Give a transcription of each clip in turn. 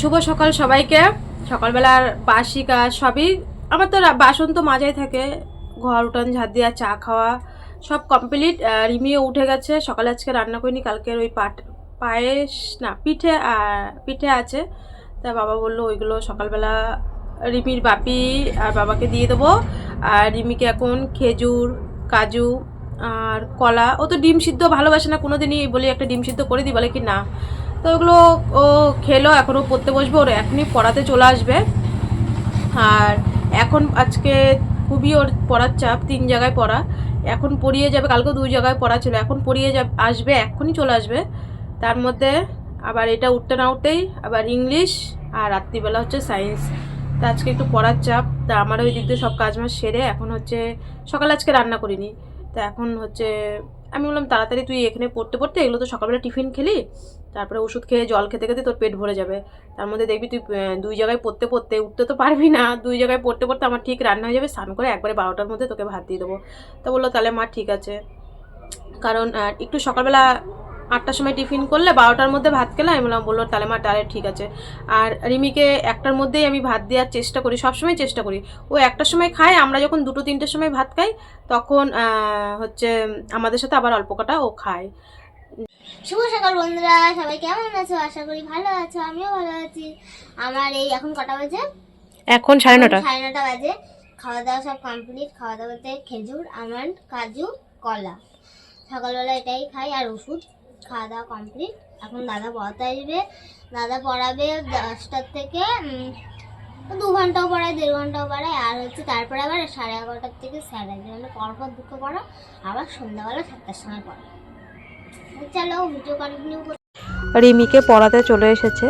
শুভ সকাল সবাইকে। সকালবেলার বাসি কাজ সবই। আমার তো বাসন তো মাজাই থাকে। ঘর উঠান ঝাড় দেওয়া, চা খাওয়া সব কমপ্লিট রিমিও উঠে গেছে। সকালে আজকে রান্না করিনি, কালকের ওই পাট পায়েস না, পিঠে পিঠে আছে। তা বাবা বলল ওইগুলো সকালবেলা রিমির বাপি আর বাবাকে দিয়ে দেবো। আর রিমিকে এখন খেজুর, কাজু আর কলা। ও তো ডিম সিদ্ধ ভালোবাসে না, কোনোদিনই বলি একটা ডিম সিদ্ধ করে দিই, বলে কি না? তো ওগুলো ও খেলো এখনও পড়তে বসবে, ওর এখনই পড়াতে চলে আসবে। আর এখন আজকে খুবই ওর পড়ার চাপ, তিন জায়গায় পড়া। এখন পড়িয়ে যাবে, কালকেও দুই জায়গায় পড়া ছিল, এখন পড়িয়ে যাবে, আসবে, এখনই চলে আসবে। তার মধ্যে আবার এটা উঠতে না উঠতেই আবার ইংলিশ আর রাত্রিবেলা হচ্ছে সায়েন্স। তা আজকে একটু পড়ার চাপ, তা আমার ওই দিক দিয়ে সব কাজ মাস সেরে এখন হচ্ছে সকালে আজকে রান্না করিনি। তা এখন হচ্ছে আমি বললাম, তাড়াতাড়ি তুই এখানে পড়তে পড়তে এগুলো তো সকালবেলা টিফিন খেলি, তারপরে ওষুধ খেয়ে জল খেতে খেতে তোর পেট ভরে যাবে। তার মধ্যে দেখবি তুই দুই জায়গায় পড়তে পড়তে উঠতে তো পারবি না। দুই জায়গায় পড়তে পড়তে আমার ঠিক রান্না হয়ে যাবে। স্নান করে একবারে বারোটার মধ্যে তোকে ভাত দিয়ে দেবো। তো বলল, তাহলে মা ঠিক আছে। কারণ একটু সকালবেলা আটটার সময় টিফিন করলে বারোটার মধ্যে ভাত খেলে আমি বললাম বলল তাহলে মা তাহলে ঠিক আছে। আর রিমিকে একটার মধ্যেই আমি ভাত দেওয়ার চেষ্টা করি সবসময় চেষ্টা করি। ও একটার সময় খায় আমরা যখন দুটো তিনটের সময় ভাত খাই তখন হচ্ছে আমাদের সাথে আবার অল্প কটা ও খায়। শুভ সকাল বন্ধুরা সবাই কেমন আছো? আশা করি ভালো আছো আমিও ভালো আছি। আমার এই এখন কটা বাজে? এখন সাড়ে নটা। সাড়ে নটা বাজে। খাওয়া দাওয়া সব কমপ্লিট খাওয়া দাওয়াতে খেজুর আমন্ড কাজু কলা। সকালবেলা এটাই খাই আর ওষুধ। খাওয়া দাওয়া কমপ্লিট এখন দাদা পড়াতে আসবে। দাদা পড়াবে দশটার থেকে দু ঘন্টাও পড়ায়, দেড় ঘন্টাও পড়ায়। আর হচ্ছে তারপরে আবার সাড়ে এগারোটার থেকে সাড়ে একদিন মানে পরপর দুটো পড়া। আবার সন্ধ্যাবেলা সাতটার সময় পড়া। চলো ভিডিও কন্টিনিউ রিমিকে পড়াতে চলে এসেছে।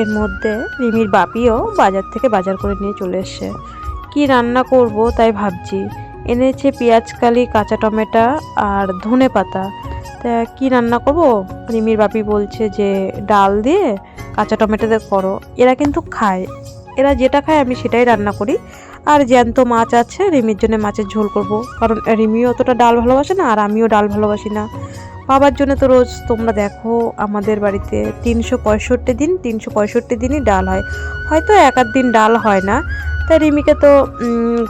এর মধ্যে রিমির বাপিও বাজার থেকে বাজার করে নিয়ে চলে এসছে। কি রান্না করব তাই ভাবছি। এনেছে পেঁয়াজ কালি, কাঁচা টমেটো আর ধনে পাতা তা কী রান্না করব? রিমির বাপি বলছে যে, ডাল দিয়ে কাঁচা টমেটো দিয়ে করো। এরা কিন্তু খায়। এরা যেটা খায় আমি সেটাই রান্না করি। আর জ্যান্ত মাছ আছে, রিমির জন্য মাছের ঝোল করব। কারণ রিমিও অতটা ডাল ভালোবাসে না, আর আমিও ডাল ভালোবাসি না। বাবার জন্য তো রোজ তোমরা দেখো, আমাদের বাড়িতে তিনশো পঁয়ষট্টি দিন, তিনশো পঁয়ষট্টি দিনই ডাল হয়। হয়তো এক আধ দিন ডাল হয় না। তা রিমিকে তো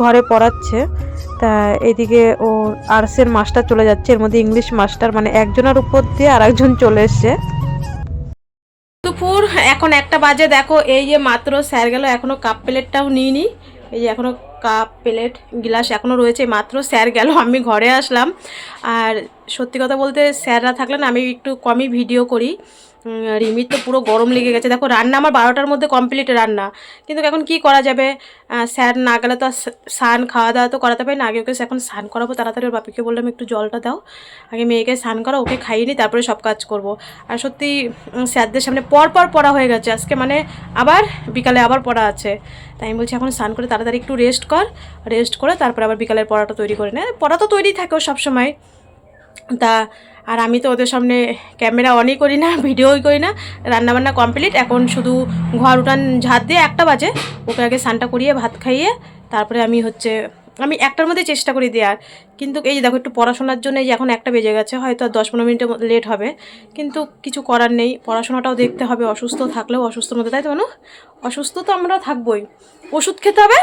ঘরে পড়াচ্ছে। তা এদিকে ও আর্টসের মাস্টার চলে যাচ্ছে। এর মধ্যে ইংলিশ মাস্টার মানে একজনের উপর দিয়ে আর একজন চলে এসছে। দুপুর, এখন একটা বাজে। দেখো, এই যে মাত্র স্যার গেল এখনও কাপ প্লেটটাও নিইনি। এই যে এখনও কাপ, প্লেট, গ্লাস এখনও রয়েছে। মাত্র স্যার গেল, আমি ঘরে আসলাম। আর সত্যি কথা বলতে স্যাররা থাকলে না, আমি একটু কমই ভিডিও করি। রিমির তো পুরো গরম লেগে গেছে। দেখো, রান্না আমার বারোটার মধ্যে কমপ্লিট রান্না। কিন্তু এখন কি করা যাবে? স্যার না গেলে তো স্নান খাওয়া দাওয়া তো করাতে পারি না। আগে ওকে এখন স্নান করাবো, তাড়াতাড়ি ওর বাপিকে বললাম একটু জলটা দাও। আগে মেয়েকে স্নান করো ওকে খাইয়ে তারপরে সব কাজ করব। আর সত্যি স্যারদের সামনে পর পর পড়া হয়ে গেছে। আজকে মানে আবার বিকালে আবার পড়া আছে। তাই আমি বলছি এখন স্নান করে তাড়াতাড়ি একটু রেস্ট কর রেস্ট করে, তারপরে আবার বিকালের পড়াটা তৈরি করে নে। পড়া তো তৈরি থাকে সব সময় তা, আর আমি তো ওদের সামনে ক্যামেরা অনই করি না ভিডিওই করি না, রান্নাবান্না কমপ্লিট এখন শুধু ঘর উঠান ঝাঁট দিয়ে একটা বাজে, ওকে আগে স্নানটা করিয়ে, ভাত খাইয়ে, তারপরে আমি হচ্ছে, আমি একটার মধ্যে চেষ্টা করি দেওয়ার। কিন্তু এই যে দেখো, একটু পড়াশোনার জন্য এই যে এখন একটা বেজে গেছে, হয়তো আর দশ পনেরো মিনিটের লেট হবে। কিন্তু কিছু করার নেই, পড়াশোনাটাও দেখতে হবে, অসুস্থ থাকলেও অসুস্থর মধ্যে, তাই তো মানু? অসুস্থ তো আমরা থাকবোই। ওষুধ খেতে হবে?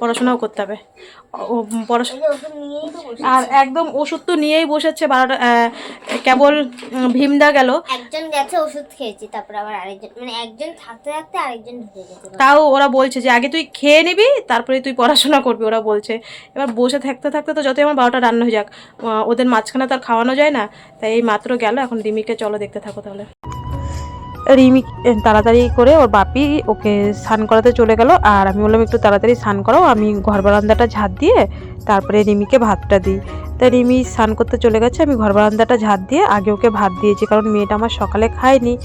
পড়াশোনাও করতে হবে। পড়াশোনা আর একদম ওষুধ তো নিয়েই বসেছে বারোটা কেবল ভীমদা গেল। একজন গেছে ওষুধ খেয়েছি তারপর আবার আরেকজন মানে একজন থাকতে থাকতে আরেকজন তাও ওরা বলছে যে আগে তুই খেয়ে নিবি তারপরে তুই পড়াশোনা করবি ওরা বলছে। এবার বসে থাকতে থাকতে তো যতই আমার বারোটা রান্না হয়ে যাক ওদের মাঝখানে তো আর খাওয়ানো যায় না। তাই এই মাত্র গেল এখন রিমিকে চলো দেখতে থাকো তাহলে। রিমি তাড়াতাড়ি করে ওর বাপি ওকে স্নান করাতে চলে গেল। আর আমি বললাম, একটু তাড়াতাড়ি স্নান করাও আমি ঘর বারান্দাটা ঝাঁট দিয়ে তারপরে রিমিকে ভাতটা দিই। তা রিমি স্নান করতে চলে গেছে, আমি ঘর বারান্দাটা ঝাঁট দিয়ে আগে ওকে ভাত দিয়েছি, কারণ মেয়েটা আমার সকালে খায়নি।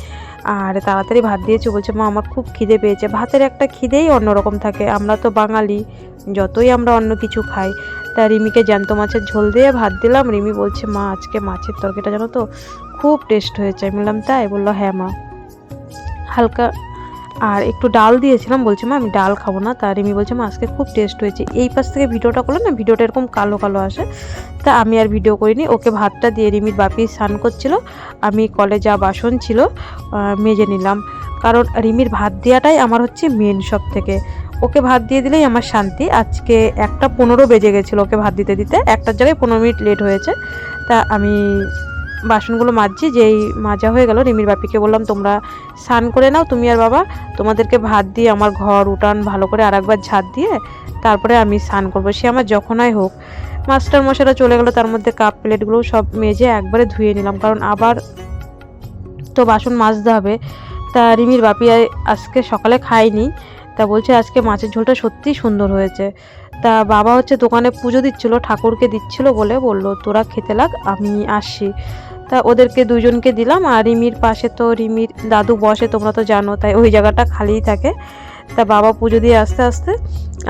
আর তাড়াতাড়ি ভাত দিয়েছি, বলছে, মা, আমার খুব খিদে পেয়েছে। ভাতের একটা খিদেই অন্যরকম থাকে, আমরা তো বাঙালি, যতই আমরা অন্য কিছু খাই। তা রিমিকে জ্যান্ত মাছের ঝোল দিয়ে ভাত দিলাম, রিমি বলছে, মা, আজকে মাছের তরকারিটা জানো তো, খুব টেস্ট হয়েছে। আমি বললাম, তাই? বলল হ্যাঁ মা। হালকা আর একটু ডাল দিয়েছিলাম। বলছে, মা, আমি ডাল খাব না। তার রিমি বলছে, মা, আজকে খুব টেস্ট হয়েছে। এই পাশ থেকে ভিডিওটা করলে না, ভিডিওটা এরকম কালো কালো আসে। তা আমি আর ভিডিও করিনি। ওকে ভাতটা দিয়ে রিমির বাপি স্নান করছিল। আমি কলে যা বাসন ছিল মেজে নিলাম। কারণ রিমির ভাত দেওয়াটাই আমার হচ্ছে মেন সব থেকে ওকে ভাত দিয়ে দিলেই আমার শান্তি। আজকে একটা পনেরো বেজে গেছিল ওকে ভাত দিতে দিতে। একটার জায়গায় পনেরো মিনিট লেট হয়েছে। তা আমি বাসনগুলো মাজছি, যেই মাজা হয়ে গেল, রিমির বাপিকে বললাম, তোমরা স্নান করে নাও, তুমি আর বাবা। তোমাদেরকে ভাত দিয়ে আমার ঘর, উঠান ভালো করে, আর একবার ঝাঁট দিয়ে তারপরে আমি স্নান করব। সে আমার যখনই হোক। মাস্টার মশাইরা চলে গেলো, তার মধ্যে কাপ প্লেটগুলো সব মেজে একবারে ধুয়ে নিলাম, কারণ আবার তো বাসন মাজতে হবে। তা রিমির বাপি আজকে সকালে খায়নি, তা বলছে আজকে মাছের ঝোলটা সত্যিই সুন্দর হয়েছে। তা বাবা হচ্ছে দোকানে পুজো দিচ্ছিল, ঠাকুরকে দিচ্ছিল বলে বলল, তোরা খেতে লাগ, আমি আসছি। তা ওদেরকে দুজনকে দিলাম আর রিমির পাশে তো রিমির দাদু বসে, তোমরা তো জানো, তাই ওই জায়গাটা খালিই থাকে। তা বাবা পুজো দিয়ে আস্তে আস্তে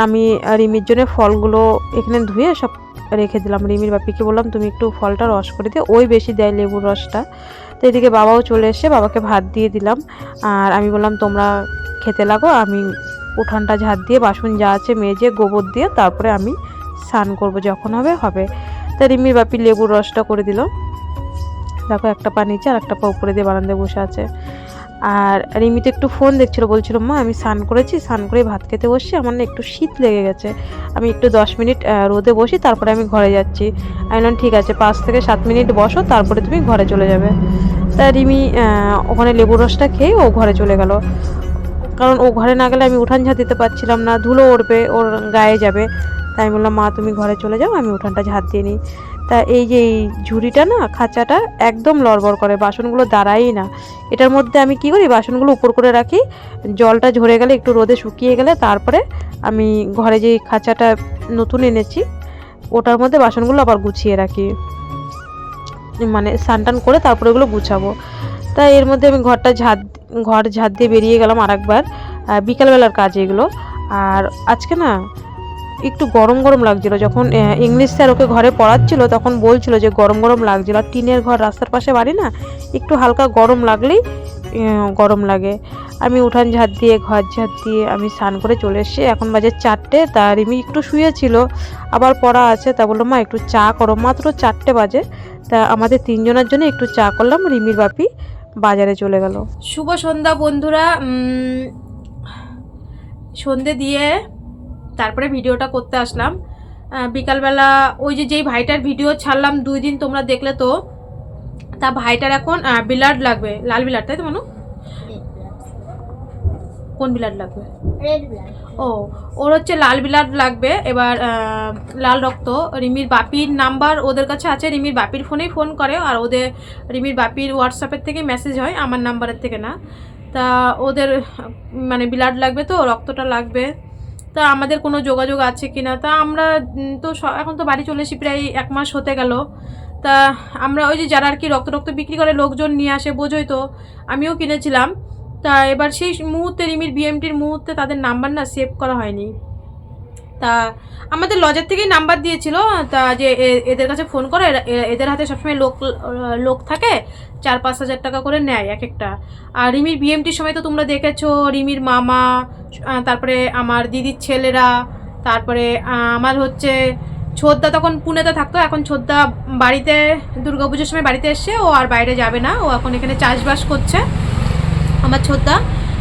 আমি রিমির জন্য ফলগুলো এখানে ধুয়ে সব রেখে দিলাম। রিমির বাপিকে বললাম, তুমি একটু ফলটা রস করে দিও। ওই বেশি দেয় লেবুর রসটা। তো এদিকে বাবাও চলে এসে বাবাকে ভাত দিয়ে দিলাম। আর আমি বললাম, তোমরা খেতে লাগো, আমি উঠানটা ঝাড় দিয়ে, বাসন যা আছে মেজে, গোবর দিয়ে, তারপরে আমি স্নান করব, যখন হবে হবে। তা রিমির বাপি লেবুর রসটা করে দিল। দেখো, একটা পা নিচে আর একটা পা উপরে দিয়ে বারান্দায় বসে আছে। আর রিমি তো একটু ফোন দেখছিল, বলছিল, মা, আমি স্নান করেছি, স্নান করে ভাত খেতে বসছি, আমার না একটু শীত লেগে গেছে। আমি একটু দশ মিনিট রোদে বসি, তারপরে আমি ঘরে যাচ্ছি। আমি বললাম, ঠিক আছে, পাঁচ থেকে সাত মিনিট বসো, তারপরে তুমি ঘরে চলে যাবে। তা রিমি ওখানে লেবুর রসটা খেয়ে ও ঘরে চলে গেল। কারণ ও ঘরে না গেলে আমি উঠান ঝাঁট দিতে পারছিলাম না, ধুলো উঠবে ওর গায়ে যাবে। তাই আমি বললাম, মা, তুমি ঘরে চলে যাও, আমি উঠানটা ঝাঁট দিয়ে নিই। তা এই যে এই ঝুড়িটা না খাঁচাটা একদম লড়বড় করে বাসনগুলো দাঁড়াই না। এটার মধ্যে আমি কি করি বাসনগুলো উপর করে রাখি জলটা ঝরে গেলে একটু রোদে শুকিয়ে গেলে তারপরে আমি ঘরে যে খাঁচাটা নতুন এনেছি ওটার মধ্যে বাসনগুলো আবার গুছিয়ে রাখি। মানে স্নান করে তারপরে ওগুলো গুছাবো। তাই এর মধ্যে আমি ঘরটা ঝাঁট ঘর ঝাঁট দিয়ে বেরিয়ে গেলাম আরেকবার আহ, বিকালবেলার কাজ এগুলো। আর আজকে না একটু গরম গরম লাগছিল। যখন ইংলিশ স্যার ওকে ঘরে পড়াচ্ছিল, তখন বলছিল যে গরম গরম লাগছিল। আর টিনের ঘর রাস্তার পাশে বাড়ি না? একটু হালকা গরম লাগলেই গরম লাগে। আমি উঠান ঝাঁট দিয়ে, ঘর ঝাঁট দিয়ে আমি স্নান করে চলে এসেছি। এখন বাজে চারটে তা রিমি একটু শুয়েছিল। আবার পড়া আছে, তা বলল, মা, একটু চা করো। মাত্র চারটে বাজে, তা আমাদের তিনজনের জন্য একটু চা করলাম। রিমির বাপি বাজারে চলে গেল। শুভ সন্ধ্যা বন্ধুরা। সন্ধে দিয়ে তারপরে ভিডিওটা করতে আসলাম। বিকালবেলা ওই যে যেই ভাইটার ভিডিও ছাড়লাম দুই দিন তোমরা দেখলে তো তা ভাইটার এখন বিলার্ড লাগবে লাল বিলার্ড তাই তো মানু? কোন বিলার্ড লাগবে? ও ওর হচ্ছে লাল বিলাট লাগবে এবার লাল রক্ত। রিমির বাপির নাম্বার ওদের কাছে আছে রিমির বাপির ফোনেই ফোন করে আর ওদের রিমির বাপির হোয়াটসঅ্যাপের থেকে মেসেজ হয় আমার নাম্বারের থেকে না। তা ওদের মানে ব্লাড লাগবে তো রক্তটা লাগবে। তা আমাদের কোনো যোগাযোগ আছে কি না তা আমরা তো এখন তো বাড়ি চলে এসি প্রায় এক মাস হতে গেল। তা আমরা ওই যে যারা আর কি রক্ত রক্ত বিক্রি করে লোকজন নিয়ে আসে, বোঝোই তো, আমিও কিনেছিলাম। তা এবার সেই মুহূর্তে রিমির বিএমটির মুহূর্তে তাদের নাম্বার না সেভ করা হয়নি। তা আমাদের লজের থেকেই নাম্বার দিয়েছিল, তা যে এদের কাছে ফোন করে এদের হাতে সবসময় লোক লোক থাকে, চার পাঁচ হাজার টাকা করে নেয় এক একটা। আর রিমির বিএমটির সময় তো তোমরা দেখেছ, রিমির মামা তারপরে আমার দিদির ছেলেরা, তারপরে আমার হচ্ছে ছোদ্দা তখন পুনেতে থাকতো, এখন ছোদ্দা বাড়িতে দুর্গাপুজোর সময় বাড়িতে এসছে, ও আর বাইরে যাবে না, ও এখন এখানে চাষবাস করছে, আমার ছোদ্দা।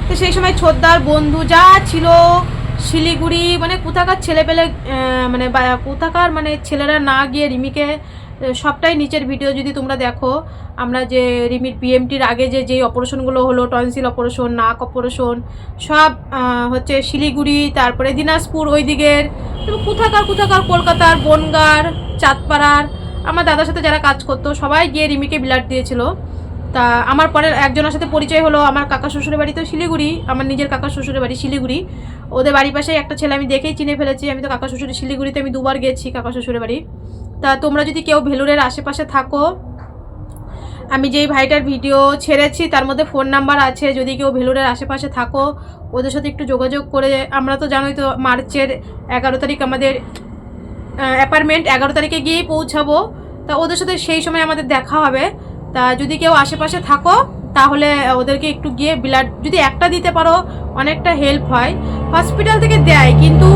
তো সেই সময় ছোদ্দার বন্ধু যা ছিল শিলিগুড়ি মানে কোথাকার ছেলেপেলে আহ, মানে কোথাকার মানে ছেলেরা না গিয়ে রিমিকে সবটাই নিচের ভিডিও যদি তোমরা দেখো আমরা যে রিমির বিএমটির আগে যে যেই অপারেশনগুলো হলো টনসিল অপারেশন নাক অপারেশন সব হচ্ছে শিলিগুড়ি তারপরে দিনাজপুর ওই দিকের কোথাকার কোথাকার কলকাতার বনগার চাঁদপাড়ার আমার দাদার সাথে যারা কাজ করতো সবাই গিয়ে রিমিকে ব্লাড দিয়েছিল। তা আমার পরে একজনের সাথে পরিচয় হলো আমার কাকা শ্বশুরের বাড়ি তো শিলিগুড়ি, আমার নিজের কাকা শ্বশুরের বাড়ি শিলিগুড়ি। ওদের বাড়ির পাশে একটা ছেলে আমি দেখেই চিনে ফেলেছি, আমি তো কাকা শ্বশুরের শিলিগুড়িতে আমি দুবার গেছি কাকা শ্বশুরের বাড়ি। তা তোমরা যদি কেউ ভেলুরের আশেপাশে থাকো, আমি যেই ভাইটার ভিডিও ছেড়েছি তার মধ্যে ফোন নাম্বার আছে, যদি কেউ ভেলুরের আশেপাশে থাকো, ওদের সাথে একটু যোগাযোগ করে, আমরা তো জানোই তো মার্চের এগারো তারিখ আমাদের অ্যাপার্টমেন্ট, এগারো তারিখে গিয়েই পৌঁছাবো। তা ওদের সাথে সেই সময় আমাদের দেখা হবে। তা যদি কেউ আশেপাশে থাকো, তাহলে ওদেরকে একটু গিয়ে ব্লাড যদি একটা দিতে পারো, অনেকটা হেল্প হয়। হসপিটাল থেকে দেয়, কিন্তু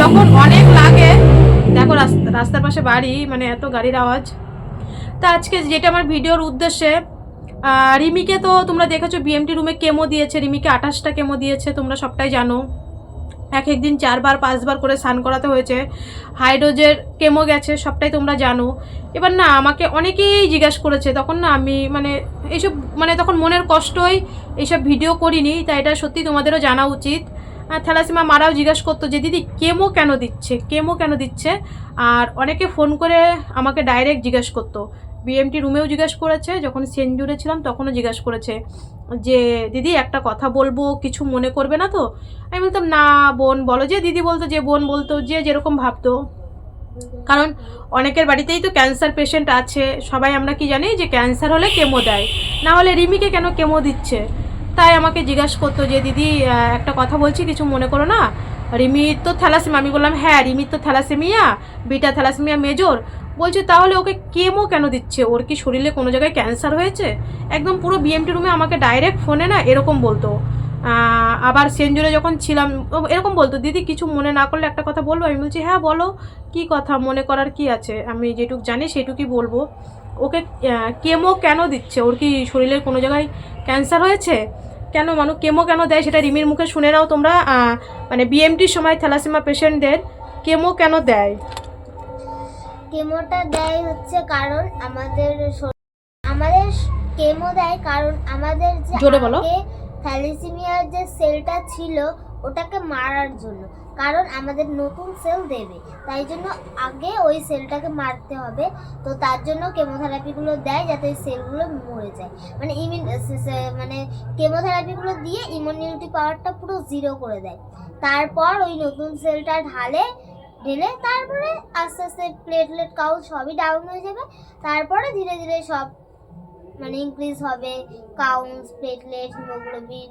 যখন অনেক লাগে, দেখো রাস্তা, রাস্তার পাশে বাড়ি মানে এত গাড়ির আওয়াজ। তা আজকে যেটা আমার ভিডিওর উদ্দেশ্যে রিমিকে তো তোমরা দেখেছ বিএমটি রুমে কেমো দিয়েছে, রিমিকে আঠাশটা কেমো দিয়েছে, তোমরা সবটাই জানো। এক একদিন চারবার, পাঁচবার করে স্নান করাতে হয়েছে। হাইড্রোজের কেমো গেছে, সবটাই তোমরা জানো। এবার না, আমাকে অনেকেই জিজ্ঞাসা করেছে, তখন না আমি মানে এইসব মানে তখন মনের কষ্টই এইসব ভিডিও করিনি, তাই এটা সত্যি তোমাদেরও জানা উচিত। থ্যালাসিমা মারাও জিজ্ঞাসা করতো যে, দিদি কেমো কেন দিচ্ছে? কেমো কেন দিচ্ছে? আর অনেকে ফোন করে আমাকে ডাইরেক্ট জিজ্ঞাসা করতো। বিএমটি রুমেও জিজ্ঞাসা করেছে, যখন সেঞ্জুরে ছিলাম তখনও জিজ্ঞাসা করেছে যে, দিদি, একটা কথা বলব, কিছু মনে করবে না তো? আমি বলতাম, না, বোন, বলো। যে দিদি বলতো, যে বোন বলতো, যে যেরকম ভাবতো। কারণ অনেকের বাড়িতেই তো ক্যান্সার পেশেন্ট আছে, সবাই আমরা কি জানি যে ক্যান্সার হলে কেমো দেয়, না হলে রিমিকে কেন কেমো দিচ্ছে? তাই আমাকে জিজ্ঞাসা করতো যে, দিদি একটা কথা বলছি, কিছু মনে করো না? রিমির তো থ্যালাসেমিয়া, আমি বললাম হ্যাঁ রিমির তো থ্যালাসেমিয়া, বিটা থ্যালাসেমিয়া মেজর বলছে, তাহলে ওকে কেমো কেন দিচ্ছে? ওর কি শরীরে কোনো জায়গায় ক্যান্সার হয়েছে? একদম পুরো বিএমটি রুমে আমাকে ডাইরেক্ট ফোনে না এরকম বলতো। আবার সেঞ্জুরে যখন ছিলাম এরকম বলতো, দিদি, কিছু মনে না করলে একটা কথা বলব? আমি বলছি হ্যাঁ বলো, কি কথা? মনে করার কি আছে? আমি যেটুক জানি সেটুকুই বলব। ওকে কেমো কেন দিচ্ছে? ওর কি শরীরের কোনো জায়গায় ক্যান্সার হয়েছে? কেন মানুষ কেমো কেন দেয়? সেটা রিমির মুখে শুনে নাও তোমরা। মানে বিএমটির সময় থ্যালাসিমা পেশেন্টদের কেমো কেন দেয়? কেমোটা দেয় হচ্ছে কারণ আমাদের আমাদের কেমো দেয় কারণ আমাদের যে জোরে বলো। থ্যালিসিমিয়ার যে সেলটা ছিল ওটাকে মারার জন্য। কারণ আমাদের নতুন সেল দেবে। তাই জন্য আগে ওই সেলটাকে মারতে হবে। তো তার জন্য কেমোথেরাপিগুলো দেয় যাতে ওই সেলগুলো মরে যায়। মানে ইমিউন মানে কেমোথেরাপিগুলো দিয়ে ইমিউনিটি পাওয়ারটা পুরো জিরো করে দেয়। তারপর ওই নতুন সেলটা ঢালে ঢেলে তারপরে আস্তে আস্তে প্লেটলেট কাউন্ট সবই ডাউন হয়ে যাবে। তারপরে ধীরে ধীরে সব মানে ইনক্রিজ হবে। কাউন্স প্লেটলেট হিমোগ্লোবিন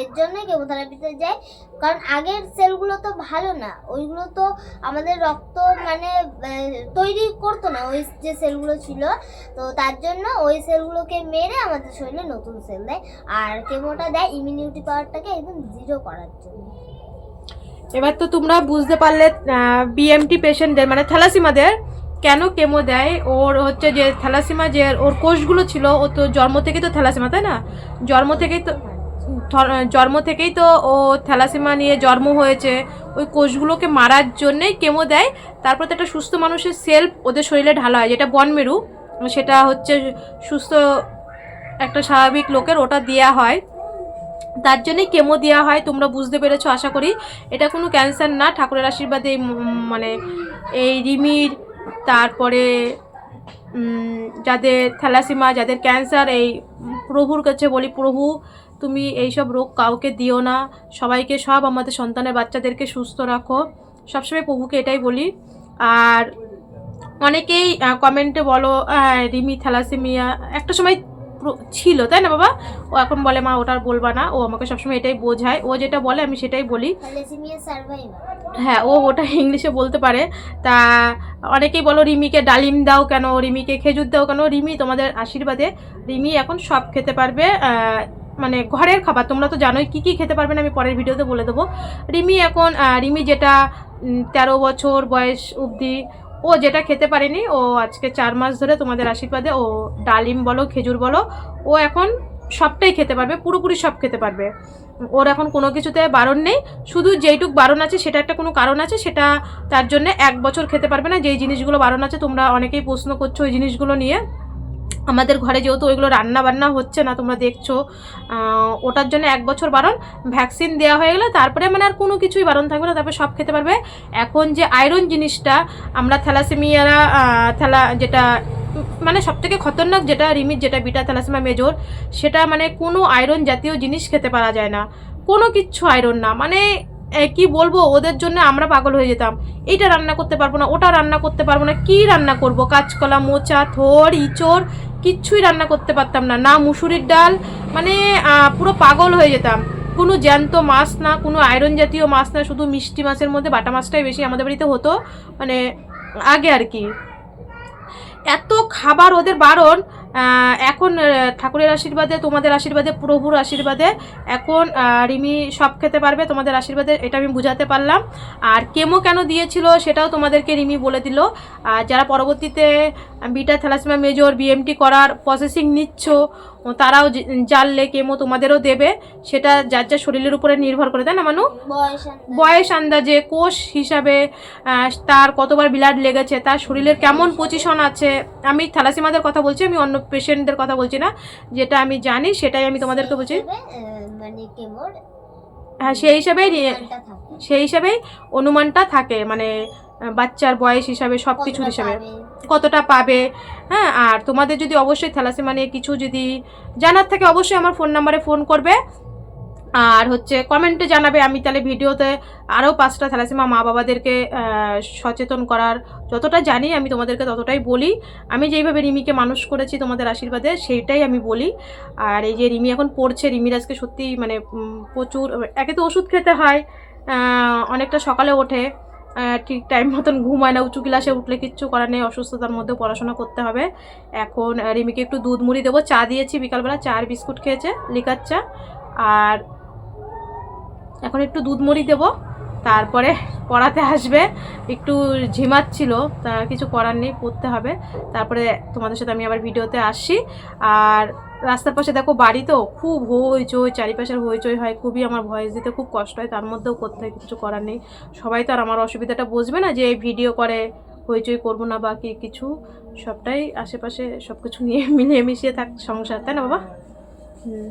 এর জন্যই কেমোথেরাপিতে যায়। কারণ আগের সেলগুলো তো ভালো না। ওইগুলো তো আমাদের রক্ত মানে তৈরি করতো না ওই যে সেলগুলো ছিল। তো তার জন্য ওই সেলগুলোকে মেরে আমাদের শরীরে নতুন সেল দেয়। আর কেমোটা দেয় ইমিউনিটি পাওয়ারটাকে একদম জিরো করার জন্য। এবার তো তোমরা বুঝতে পারলে বিএমটি পেশেন্টদের মানে থ্যালাসিমাদের কেন কেমো দেয়? ওর হচ্ছে যে থ্যালাসিমা যে ওর কোষগুলো ছিল, ও তো জন্ম থেকেই তো থ্যালাসিমা, তাই না? জন্ম থেকেই তো জন্ম থেকেই তো ও থ্যালাসিমা নিয়ে জন্ম হয়েছে। ওই কোষগুলোকে মারার জন্যেই কেমো দেয়। তারপর তো একটা সুস্থ মানুষের সেলফ ওদের শরীরে ঢালা হয়, যেটা বনমেরু সেটা হচ্ছে সুস্থ একটা স্বাভাবিক লোকের ওটা দেওয়া হয়। তার জন্যই কেমো দেওয়া হয়, তোমরা বুঝতে পেরেছ, আশা করি। এটা কোনো ক্যান্সার না, ঠাকুরের আশীর্বাদে মানে এই রিমির, তারপরে যাদের থ্যালাসিমা যাদের ক্যান্সার এই প্রভুর কাছে বলি, প্রভু, তুমি এইসব রোগ কাউকে দিও না। সবাইকে, সব আমাদের সন্তানের বাচ্চাদেরকে সুস্থ রাখো। সবসময় প্রভুকে এটাই বলি। আর অনেকেই কমেন্টে বলো রিমি, থ্যালাসেমিয়া, একটা সময় ছিল তাই না বাবা? ও এখন বলে মা ওটা আর বলবা না। ও আমাকে সবসময় এটাই বোঝায়। ও যেটা বলে আমি সেটাই বলি। হ্যাঁ ও ওটা ইংলিশে বলতে পারে। তা অনেকেই বলো রিমিকে ডালিম দাও কেন? রিমিকে খেজুর দাও কেন? রিমি তোমাদের আশীর্বাদে। রিমি এখন সব খেতে পারবে মানে ঘরের খাবার। তোমরা তো জানোই কি কি খেতে পারবে না আমি পরের ভিডিওতে বলে দেবো। রিমি এখন রিমি যেটা তেরো বছর বয়স অবধি ও যেটা খেতে পারেনি, ও আজকে চার মাস ধরে তোমাদের আশীর্বাদে, ও ডালিম বলো, খেজুর বলো, ও এখন সবটাই খেতে পারবে, পুরোপুরি সব খেতে পারবে। ওর এখন কোনো কিছুতে বারণ নেই, শুধু যেইটুক বারণ আছে, সেটা একটা কোনো কারণ আছে, সেটা তার জন্য এক বছর খেতে পারবে না, যেই জিনিসগুলো বারণ আছে, তোমরা অনেকেই প্রশ্ন করছ ওই জিনিসগুলো নিয়ে। আমাদের ঘরে যেহেতু ওইগুলো রান্না বান্না হচ্ছে না, তোমরা দেখছ ওটার জন্য এক বছর বারণ ভ্যাকসিন দেওয়া হয়ে গেলে তারপরে মানে আর কোনো কিছুই বারণ থাকবে না, তারপরে সব খেতে পারবে। এখন যে আয়রন জিনিসটা, আমরা থ্যালাসেমিয়ারা থ্যালা, যেটা মানে সব থেকে খতরনাক যেটা রিমিট যেটা, বিটা থ্যালাসেমা মেজর, সেটা মানে কোনো আয়রন জাতীয় জিনিস খেতে পারা যায় না। কোনো কিচ্ছু আয়রন না মানে কি বলব? ওদের জন্য আমরা পাগল হয়ে যেতাম। এইটা রান্না করতে পারব না, ওটা রান্না করতে পারব না, কি রান্না করব? কাঁচকলা, মোচা থোর ইচোর কিচ্ছুই রান্না করতে পারতাম না। না মুসুরির ডাল মানে পুরো পাগল হয়ে যেতাম। কোনো জ্যান্ত মাছ না, কোনো আয়রন জাতীয় মাছ না, শুধু মিষ্টি মাছের মধ্যে বাটা মাছটাই বেশি আমাদের বাড়িতে হতো মানে আগে আর কি। এত খাবার ওদের বারণ এখন ঠাকুরের আশীর্বাদে, তোমাদের আশীর্বাদে, প্রভুর আশীর্বাদে, এখন রিমি সব খেতে পারবে, তোমাদের আশীর্বাদে, এটা আমি বুঝাতে পারলাম। আর কেমো কেন দিয়েছিল, সেটাও তোমাদেরকে রিমি বলে দিল। আর যারা পরবর্তীতে, বিটা থ্যালাসিমা মেজর, বিএমটি করার প্রসেসিং নিচ্ছ তারাও যে- জানলে কেমো তোমাদেরও দেবে। সেটা যার যার শরীরের উপরে নির্ভর করে তাই না মানু? বয়স আন্দাজে। কোষ হিসাবে তার কতবার ব্লাড লেগেছে তার শরীরের কেমন পজিশন আছে আমি থ্যালাসিমাদের কথা বলছি আমি অন্য পেশেন্টদের কথা বলছি না যেটা আমি জানি সেটাই আমি তোমাদেরকে বলছি। মানে হ্যাঁ সেই হিসাবে মানটা সেই হিসাবেই অনুমানটা থাকে মানে বাচ্চার বয়স হিসাবে সব কিছুর হিসাবে কতটা পাবে? হ্যাঁ আর তোমাদের যদি অবশ্যই থ্যালাসেমা নিয়ে কিছু যদি জানার থাকে অবশ্যই আমার ফোন নাম্বারে ফোন করবে। আর হচ্ছে কমেন্টে জানাবে। আমি তাহলে ভিডিওতে আরও পাঁচটা থ্যালাসেমা মা বাবাদেরকে সচেতন করার যতটা জানি আমি তোমাদেরকে ততটাই বলি। আমি যেইভাবে রিমিকে মানুষ করেছি তোমাদের আশীর্বাদে সেইটাই আমি বলি। আর এই যে রিমি এখন পড়ছে রিমির আজকে সত্যি মানে প্রচুর একে তো ওষুধ খেতে হয় অনেকটা সকালে ওঠে। ঠিক টাইম মতন ঘুমায় না, উঁচু ক্লাসে উঠলে কিচ্ছু করার নেই, অসুস্থতার মধ্যে পড়াশোনা করতে হবে। এখন রিমিকে একটু দুধ মুড়ি দেবো, চা দিয়েছি, বিকালবেলা চা আর বিস্কুট খেয়েছে, লিকার চা। আর এখন একটু দুধ মুড়ি দেবো, তারপরে পড়াতে আসবে। একটু ঝিমাচ্ছিল, তা কিছু করার নেই, পড়তে হবে। তারপরে তোমাদের সাথে আমি আবার ভিডিওতে আসছি। আর রাস্তার পাশে দেখো বাড়ি তো, খুব হইচই, চারিপাশের হইচই হয়, খুবই আমার ভয়েস দিতে খুব কষ্ট হয়, তার মধ্যেও করতে কিছু করার নেই। সবাই তো আর আমার অসুবিধাটা বুঝবে না যে এই ভিডিও করে হইচই করব না বা কি কিছু, সবটাই আশেপাশে সব কিছু নিয়ে মিলিয়ে মিশিয়ে থাক, সংসার, তাই না বাবা? হুম।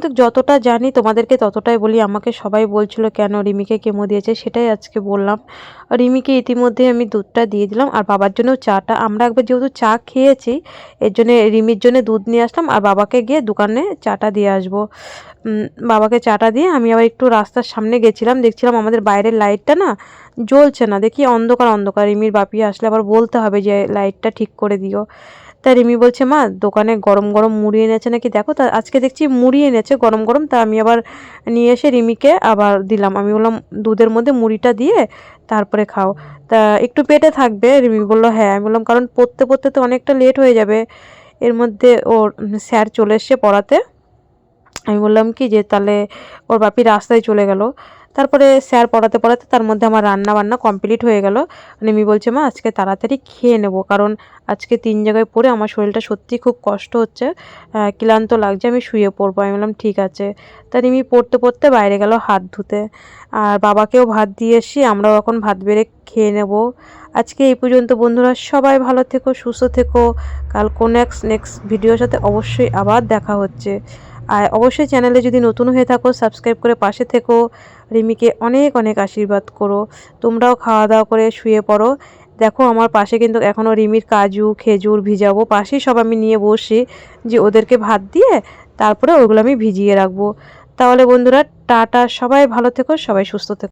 কিন্তু যতটা জানি তোমাদেরকে ততটাই বলি, আমাকে সবাই বলছিল, কেন রিমিকে কেমো দিয়েছে? সেটাই আজকে বললাম। রিমিকে ইতিমধ্যে আমি দুধটা দিয়ে দিলাম, আর বাবার জন্যও চাটা, আমরা একবার যেহেতু চা খেয়েছি, এর জন্য, রিমির জন্য দুধ নিয়ে আসলাম, আর বাবাকে গিয়ে দোকানে চাটা দিয়ে আসব। বাবাকে চাটা দিয়ে আমি আবার একটু রাস্তার সামনে গেছিলাম, দেখছিলাম আমাদের বাইরের লাইটটা না জ্বলছে না, দেখি অন্ধকার অন্ধকার। রিমির বাপি আসলে আবার বলতে হবে যে, লাইটটা ঠিক করে দিও। তা রিমি বলছে, মা, দোকানে গরম গরম মুড়ি এনেছে নাকি? দেখো, তা আজকে দেখছি মুড়ি এনেছে গরম গরম, তা আমি আবার নিয়ে এসে রিমিকে আবার দিলাম। আমি বললাম, দুধের মধ্যে মুড়িটা দিয়ে তারপরে খাও। তা একটু পেটে থাকবে? রিমি বলল হ্যাঁ। আমি বললাম, কারণ পড়তে পড়তে তো অনেকটা লেট হয়ে যাবে। এর মধ্যে ওর স্যার চলে এসছে পড়াতে। আমি বললাম, কি যে তাহলে ওর বাপি রাস্তায় চলে গেল। তারপরে স্যার পড়াতে পড়াতে তার মধ্যে আমার রান্না বান্না কমপ্লিট হয়ে গেল। নিমি বলছে, মা, আজকে তাড়াতাড়ি খেয়ে নেব, কারণ আজকে তিন জায়গায় পড়ে আমার শরীরটা সত্যি খুব কষ্ট হচ্ছে ক্লান্ত লাগছে, আমি শুয়ে পড়ব। আমি বললাম, ঠিক আছে। তা রিমি পড়তে পড়তে বাইরে গেল হাত ধুতে। আর বাবাকেও ভাত দিয়ে এসি আমরাও এখন ভাত বেড়ে খেয়ে নেব। আজকে এই পর্যন্ত, বন্ধুরা, সবাই ভালো থেকো, সুস্থ থেকো। কাল কোন এক নেক্সট ভিডিওর সাথে অবশ্যই আবার দেখা হচ্ছে। আর অবশ্যই চ্যানেলে যদি নতুন হয়ে থাকো সাবস্ক্রাইব করে পাশে থেকো। রিমিকে অনেক অনেক আশীর্বাদ করো। তোমরাও খাওয়া দাওয়া করে শুয়ে পড়ো। দেখো, আমার পাশে কিন্তু এখনও রিমির কাজু, খেজুর ভিজাবো। পাশেই সব আমি নিয়ে বসি যে ওদেরকে ভাত দিয়ে তারপরে ওগুলো আমি ভিজিয়ে রাখব। তাহলে বন্ধুরা, টাটা। সবাই ভালো থেকো, সবাই সুস্থ থেকো।